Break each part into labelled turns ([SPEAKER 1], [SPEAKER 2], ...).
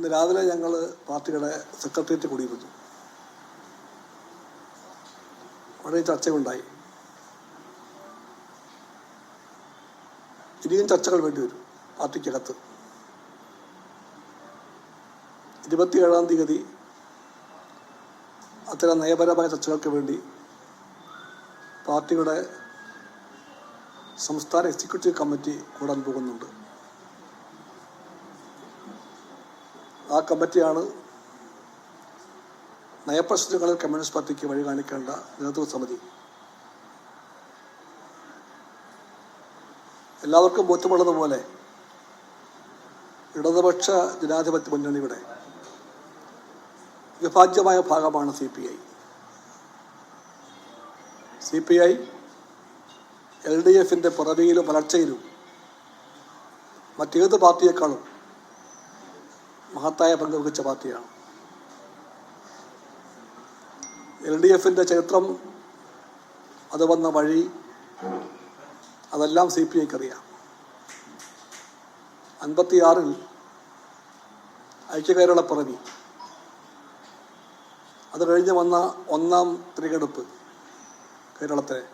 [SPEAKER 1] ഇന്ന് രാവിലെ ഞങ്ങൾ പാർട്ടിയുടെ സെക്രട്ടേറിയറ്റ് കൂടിയിരുന്നു. വളരെ ചർച്ചകളുണ്ടായി ഇനിയും ചർച്ചകൾ വേണ്ടി വരും പാർട്ടിക്കകത്ത്. ഇരുപത്തിയേഴാം തീയതി അത്തരം നയപരമായ ചർച്ചകൾക്ക് വേണ്ടി പാർട്ടിയുടെ സംസ്ഥാന എക്സിക്യൂട്ടീവ് കമ്മിറ്റി കൂടാൻ പോകുന്നുണ്ട്. ആ കമ്മിറ്റിയാണ് നയപ്രശ്നങ്ങളിൽ കമ്മ്യൂണിസ്റ്റ് പാർട്ടിക്ക് വഴി കാണിക്കേണ്ട നേതൃത്വ സമിതി. എല്ലാവർക്കും ബോധ്യമുള്ളതുപോലെ ഇടതുപക്ഷ ജനാധിപത്യ മുന്നണിയുടെ വിഭാജ്യമായ ഭാഗമാണ് C P I. C P I L D എഫിന്റെ പുറവിയിലും വളർച്ചയിലും മറ്റേത് പാർട്ടിയേക്കാളും മഹത്തായ പങ്ക് വഹിച്ച പാർട്ടിയാണ് എൽ ഡി എഫിന്റെ ചരിത്രം അത് വന്ന വഴി അതെല്ലാം സി പി ഐക്ക് അറിയാം അൻപത്തിയാറിൽ ഐക്യകേരള പിറവി അത് കഴിഞ്ഞ് വന്ന ഒന്നാം തിരഞ്ഞെടുപ്പ് കേരളത്തിലെ.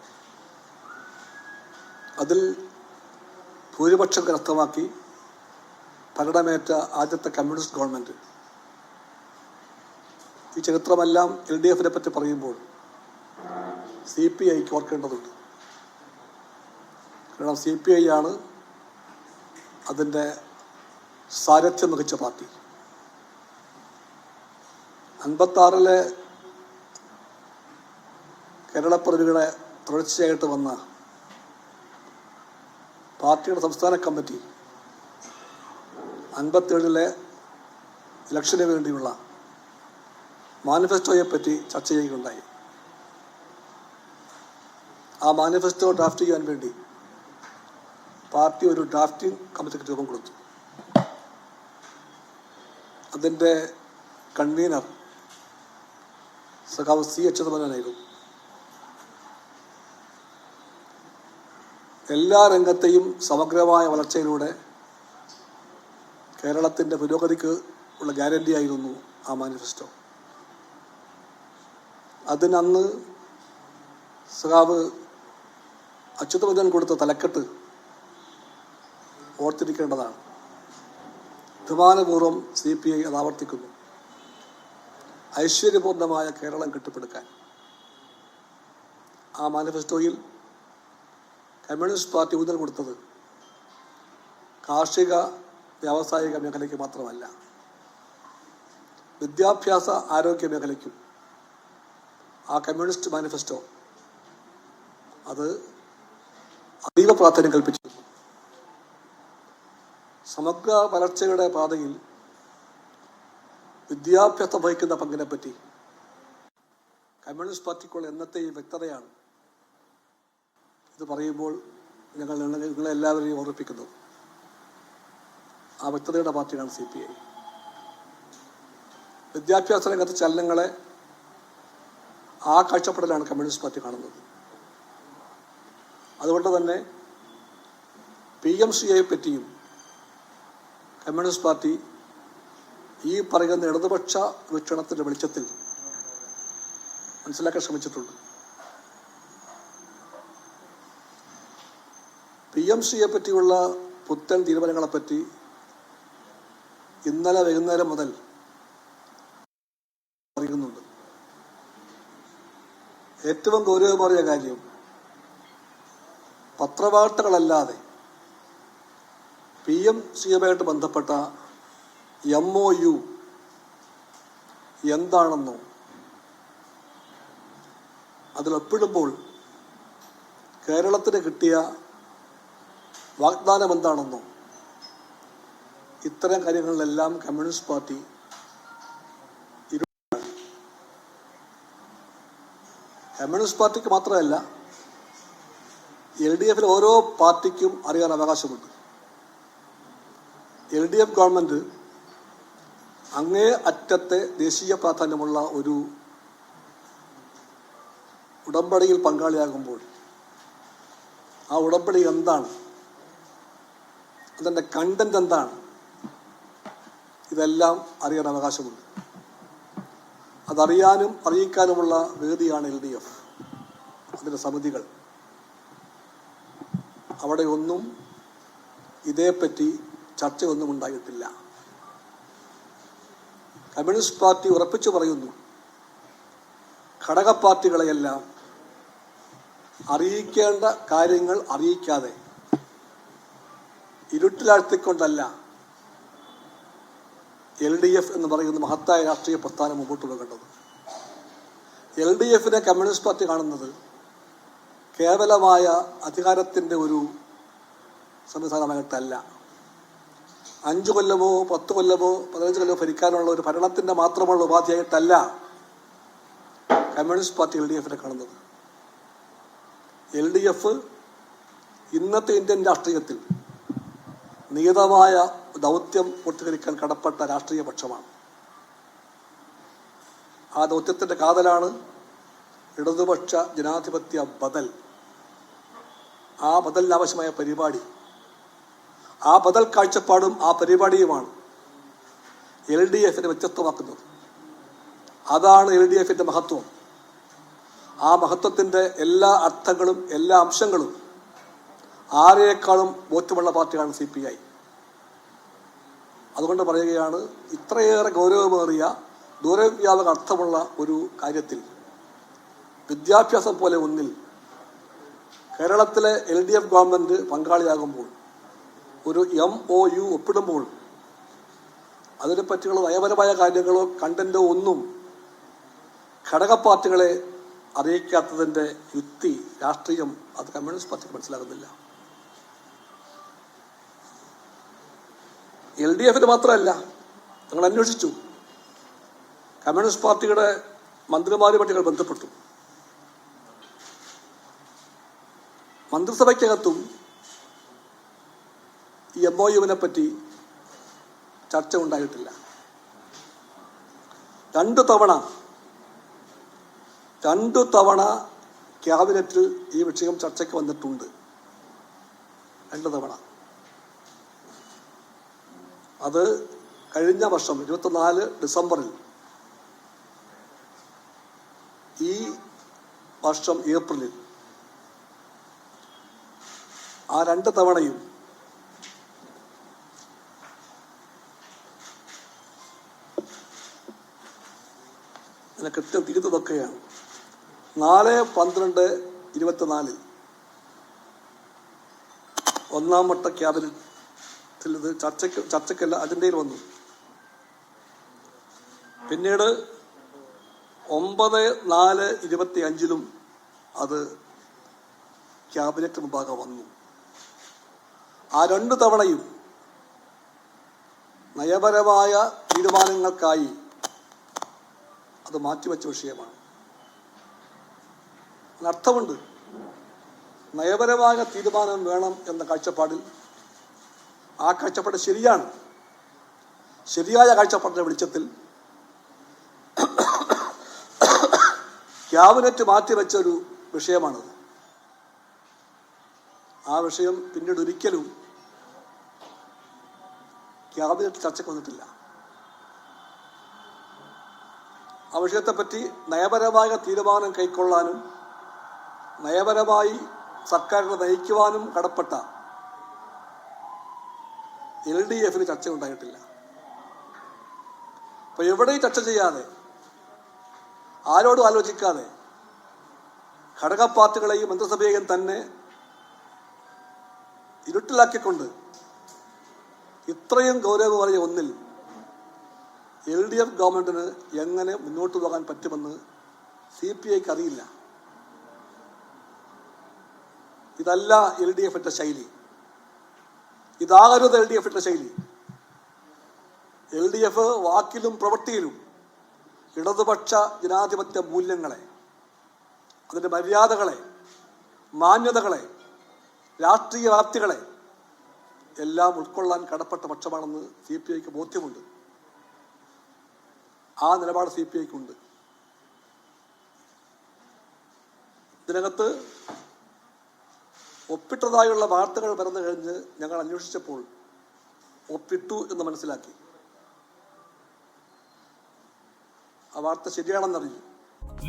[SPEAKER 1] അതിൽ ഭൂരിപക്ഷം കരസ്ഥമാക്കി ഭരണമേറ്റ ആദ്യത്തെ കമ്മ്യൂണിസ്റ്റ് ഗവൺമെന്റ് ഈ ചരിത്രമെല്ലാം എൽ ഡി എഫിനെ പറ്റി പറയുമ്പോൾ സി പി ഐക്ക് ഓർക്കേണ്ടതുണ്ട്. കാരണം സി പി ഐ ആണ് അതിന്റെ സാരഥ്യം മികച്ച പാർട്ടി. അൻപത്താറിലെ കേരളപ്പിറവികളെ തുടർച്ചയായിട്ട് വന്ന പാർട്ടിയുടെ സംസ്ഥാന കമ്മിറ്റി അൻപത്തേഴിലെ ഇലക്ഷന് വേണ്ടിയുള്ള മാനിഫെസ്റ്റോയെ പറ്റി ചർച്ച ചെയ്യുകയുണ്ടായി. ആ മാനിഫെസ്റ്റോ ഡ്രാഫ്റ്റ് ചെയ്യാൻ വേണ്ടി പാർട്ടി ഒരു ഡ്രാഫ്റ്റിംഗ് കമ്മിറ്റിക്ക് രൂപം കൊടുത്തു. അതിന്റെ കൺവീനർ സഖാവ് സി അച്യുതമനായിരുന്നു എല്ലാ രംഗത്തെയും സമഗ്രമായ വളർച്ചയിലൂടെ കേരളത്തിന്റെ പുരോഗതിക്ക് ഉള്ള ആയിരുന്നു ആ മാനിഫെസ്റ്റോ അതിനന്ന് സഖാവ് അച്യുതമന്ദൻ കൊടുത്ത തലക്കെട്ട് ഓർത്തിരിക്കേണ്ടതാണ്. അഭിമാനപൂർവം സി പി ഐ അത് ആവർത്തിക്കുന്നു. ഐശ്വര്യപൂർണമായ കേരളം കെട്ടിപ്പടുക്കാൻ. ആ മാനിഫെസ്റ്റോയിൽ കമ്മ്യൂണിസ്റ്റ് പാർട്ടി ഊന്നൽ കൊടുത്തത് കാർഷിക വ്യാവസായിക മേഖലയ്ക്ക് മാത്രമല്ല വിദ്യാഭ്യാസ ആരോഗ്യ മേഖലയ്ക്കും ആ കമ്മ്യൂണിസ്റ്റ് മാനിഫെസ്റ്റോ അത് അതീവ പ്രാധാന്യം കൽപ്പിച്ചിരുന്നു. സമഗ്ര വളർച്ചയുടെ പാതയിൽ വിദ്യാഭ്യാസം വഹിക്കുന്ന പങ്കിനെ പറ്റി കമ്മ്യൂണിസ്റ്റ് പാർട്ടിക്കുള്ള എന്നത്തെയും വ്യക്തതയാണ് ഇത് പറയുമ്പോൾ ഞങ്ങൾ നിങ്ങളെല്ലാവരെയും ഓർമ്മിപ്പിക്കുന്നു. ആ വ്യക്തതയുടെ പാർട്ടിയാണ് സി പി ഐ. വിദ്യാഭ്യാസ രംഗത്തെ ചലനങ്ങളെ ആ കാഴ്ചപ്പാടിലാണ് കമ്മ്യൂണിസ്റ്റ് പാർട്ടി കാണുന്നത്. അതുകൊണ്ട് തന്നെ പി എം സിയെ പറ്റിയും കമ്മ്യൂണിസ്റ്റ് പാർട്ടി ഈ പറയുന്ന ഇടതുപക്ഷ വീക്ഷണത്തിന്റെ വെളിച്ചത്തിൽ മനസ്സിലാക്കാൻ ശ്രമിച്ചിട്ടുണ്ട്. പി എം സിയെ പറ്റിയുള്ള പുത്തൻ തീരുമാനങ്ങളെപ്പറ്റി ഇന്നലെ വൈകുന്നേരം മുതൽ അറിയുന്നുണ്ട്. ഏറ്റവും ഗൗരവമേറിയ കാര്യം പത്രവാർത്തകളല്ലാതെ പി എം സിയുമായിട്ട് ബന്ധപ്പെട്ട എം ഒ യു എന്താണെന്നോ അതിലൊപ്പിടുമ്പോൾ കേരളത്തിന് കിട്ടിയ വാഗ്ദാനം എന്താണെന്നോ ഇത്തരം കാര്യങ്ങളിലെല്ലാം കമ്മ്യൂണിസ്റ്റ് പാർട്ടി കമ്മ്യൂണിസ്റ്റ് പാർട്ടിക്ക് മാത്രമല്ല എൽ ഡി എഫിൽ ഓരോ പാർട്ടിക്കും അറിയാൻ അവകാശമുണ്ട്. എൽ ഡി എഫ് ഗവൺമെന്റ് അങ്ങേ അറ്റത്തെ ദേശീയ പ്രാധാന്യമുള്ള ഒരു ഉടമ്പടിയിൽ പങ്കാളിയാകുമ്പോൾ ആ ഉടമ്പടി എന്താണ്? അതിന്റെ കണ്ടന്റ് എന്താണ്? ഇതെല്ലാം അറിയാൻ അവകാശമുണ്ട്. അതറിയാനും അറിയിക്കാനുമുള്ള വേദിയാണ് എൽ ഡി എഫ്. അതിന്റെ സമിതികൾ. അവിടെ ഒന്നും ഇതേപ്പറ്റി ചർച്ചയൊന്നും ഉണ്ടായിട്ടില്ല. കമ്മ്യൂണിസ്റ്റ് പാർട്ടി ഉറപ്പിച്ചു പറയുന്നു ഘടക പാർട്ടികളെയെല്ലാം അറിയിക്കേണ്ട കാര്യങ്ങൾ അറിയിക്കാതെ ഇരുട്ടിലാഴ്ത്തിക്കൊണ്ടല്ല എൽ ഡി എഫ് എന്ന് പറയുന്ന മഹത്തായ രാഷ്ട്രീയ പ്രസ്ഥാനം മുമ്പോട്ട് വെക്കേണ്ടത് എൽ ഡി എഫിനെ കമ്മ്യൂണിസ്റ്റ് പാർട്ടി കാണുന്നത് കേവലമായ അധികാരത്തിന്റെ ഒരു സംവിധാനമായിട്ടല്ല. അഞ്ചു കൊല്ലമോ പത്ത് കൊല്ലമോ പതിനഞ്ച് കൊല്ലമോ ഭരിക്കാനുള്ള ഒരു ഭരണത്തിന്റെ മാത്രമുള്ള ഉപാധിയായിട്ടല്ല കമ്മ്യൂണിസ്റ്റ് പാർട്ടി എൽ ഡി എഫിനെ കാണുന്നത്. എൽ ഡി എഫ് ഇന്നത്തെ ഇന്ത്യൻ രാഷ്ട്രീയത്തിൽ നിയതമായ ദൗത്യം പൂർത്തീകരിക്കാൻ കടപ്പെട്ട രാഷ്ട്രീയ പക്ഷമാണ്. ആ ദൗത്യത്തിന്റെ കാതലാണ് ഇടതുപക്ഷ ജനാധിപത്യ ബദൽ. ആ ബദലിന് ആവശ്യമായ പരിപാടി ആ ബദൽ കാഴ്ചപ്പാടും ആ പരിപാടിയുമാണ് എൽ ഡി എഫിനെ വ്യത്യസ്തമാക്കുന്നത്. അതാണ് എൽ ഡി എഫിന്റെ മഹത്വം. ആ മഹത്വത്തിന്റെ എല്ലാ അർത്ഥങ്ങളും എല്ലാ അംശങ്ങളും ആരെക്കാളും ബോധ്യമുള്ള പാർട്ടിയാണ് സി പി ഐ. അതുകൊണ്ട് പറയുകയാണ് ഇത്രയേറെ ഗൗരവമേറിയ ദൂരവ്യാപക അർത്ഥമുള്ള ഒരു കാര്യത്തിൽ വിദ്യാഭ്യാസം പോലെ ഒന്നിൽ കേരളത്തിലെ എൽ ഡി എഫ് ഗവൺമെന്റ് പങ്കാളിയാകുമ്പോൾ ഒരു എം ഒ യു ഒപ്പിടുമ്പോൾ അതിനെ പറ്റിയുള്ള നയപരമായ കാര്യങ്ങളോ കണ്ടന്റോ ഒന്നും ഘടക പാർട്ടികളെ അറിയിക്കാത്തതിന്റെ യുക്തി രാഷ്ട്രീയം അത് കമ്മ്യൂണിസ്റ്റ് പാർട്ടിക്ക് മനസ്സിലാകുന്നില്ല. എൽ ഡി എഫിന് മാത്രമല്ല ഞങ്ങൾ അന്വേഷിച്ചു. കമ്മ്യൂണിസ്റ്റ് പാർട്ടിയുടെ മന്ത്രിമാരുമായിട്ട് ഞങ്ങൾ ബന്ധപ്പെട്ടു. മന്ത്രിസഭയ്ക്കകത്തും ഈ എം ഒ യുവിനെ പറ്റി ചർച്ച ഉണ്ടായിട്ടില്ല. രണ്ടു തവണ രണ്ടു തവണ ക്യാബിനറ്റിൽ ഈ വിഷയം ചർച്ചയ്ക്ക് വന്നിട്ടുണ്ട്. രണ്ടു തവണ. അത് കഴിഞ്ഞ വർഷം ഇരുപത്തിനാല് ഡിസംബറിൽ. ഈ വർഷം ഏപ്രിലിൽ. ആ രണ്ട് തവണയും അതിനെ കൃത്യം തിരുത്തതൊക്കെയാണ് നാല് പന്ത്രണ്ട് ഇരുപത്തിനാലിൽ ഒന്നാം വട്ട ക്യാബിനറ്റിൽ ഇത് ചർച്ചയ്ക്ക് ചർച്ചയ്ക്കല്ല അജണ്ടയിൽ വന്നു. പിന്നീട് ഒമ്പത് നാല് ഇരുപത്തി അഞ്ചിലും അത് ക്യാബിനറ്റ് മുമ്പാകെ വന്നു. ആ രണ്ട് തവണയും നയപരമായ തീരുമാനങ്ങൾക്കായി അത് മാറ്റിവെച്ച വിഷയമാണ്. അർത്ഥമുണ്ട് നയപരമായ തീരുമാനം വേണം എന്ന കാഴ്ചപ്പാടിൽ ആ കാഴ്ചപ്പാട് ശരിയാണ്. ശരിയായ കാഴ്ചപ്പാടിന്റെ വെളിച്ചത്തിൽ ക്യാബിനറ്റ് മാറ്റിവെച്ച ഒരു വിഷയമാണത്. ആ വിഷയം പിന്നീട് ഒരിക്കലും ക്യാബിനറ്റ് ചർച്ചയ്ക്ക് വന്നിട്ടില്ല. ആ വിഷയത്തെപ്പറ്റി നയപരമായ തീരുമാനം കൈക്കൊള്ളാനും നയപരമായി സർക്കാരിനെ നയിക്കുവാനും കടപ്പെട്ട എൽ ഡി എഫിന് ചർച്ച ഉണ്ടായിട്ടില്ല. അപ്പൊ എവിടെയും ചർച്ച ചെയ്യാതെ ആരോടും ആലോചിക്കാതെ ഘടക പാർട്ടികളെയും മന്ത്രിസഭയെയും തന്നെ ഇരുട്ടിലാക്കിക്കൊണ്ട് ഇത്രയും ഗൗരവമേറിയ ഒന്നിൽ എൽ ഡി എഫ് ഗവൺമെന്റിന് എങ്ങനെ മുന്നോട്ട് പോകാൻ പറ്റുമെന്ന് സി പി ഐക്ക് അറിയില്ല. ഇതല്ല എൽ ഡി എഫിന്റെ ശൈലി. ഇതാകരുത് എൽ ഡി എഫിന്റെ ശൈലി. എൽ ഡി എഫ് വാക്കിലും പ്രവൃത്തിയിലും ഇടതുപക്ഷ ജനാധിപത്യ മൂല്യങ്ങളെ അതിന്റെ മര്യാദകളെ മാന്യതകളെ രാഷ്ട്രീയ വ്യാപ്തികളെ എല്ലാം ഉൾക്കൊള്ളാൻ കടപ്പെട്ട പക്ഷമാണെന്ന് സി പി ഐക്ക് ബോധ്യമുണ്ട്. ആ നിലപാട് സി പി ഐക്കുണ്ട്. ഇതിനകത്ത് ഒപ്പിട്ടതായുള്ള വാർത്തകൾ പരന്നു കഴിഞ്ഞ് ഞങ്ങൾ അന്വേഷിച്ചപ്പോൾ ഒപ്പിട്ടു എന്ന് മനസ്സിലാക്കി. ആ വാർത്ത ശരിയാണെന്നറിഞ്ഞു.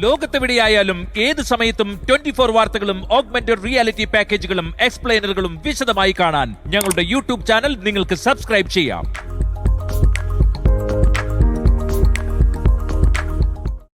[SPEAKER 2] ലോകത്തെവിടെയായാലും ഏത് സമയത്തും ട്വന്റി ഫോർ വാർത്തകളും ഓഗ്മെന്റഡ് റിയാലിറ്റി പാക്കേജുകളും എക്സ്പ്ലെയിനറുകളും വിശദമായി കാണാൻ ഞങ്ങളുടെ യൂട്യൂബ് ചാനൽ നിങ്ങൾക്ക് സബ്സ്ക്രൈബ് ചെയ്യാം.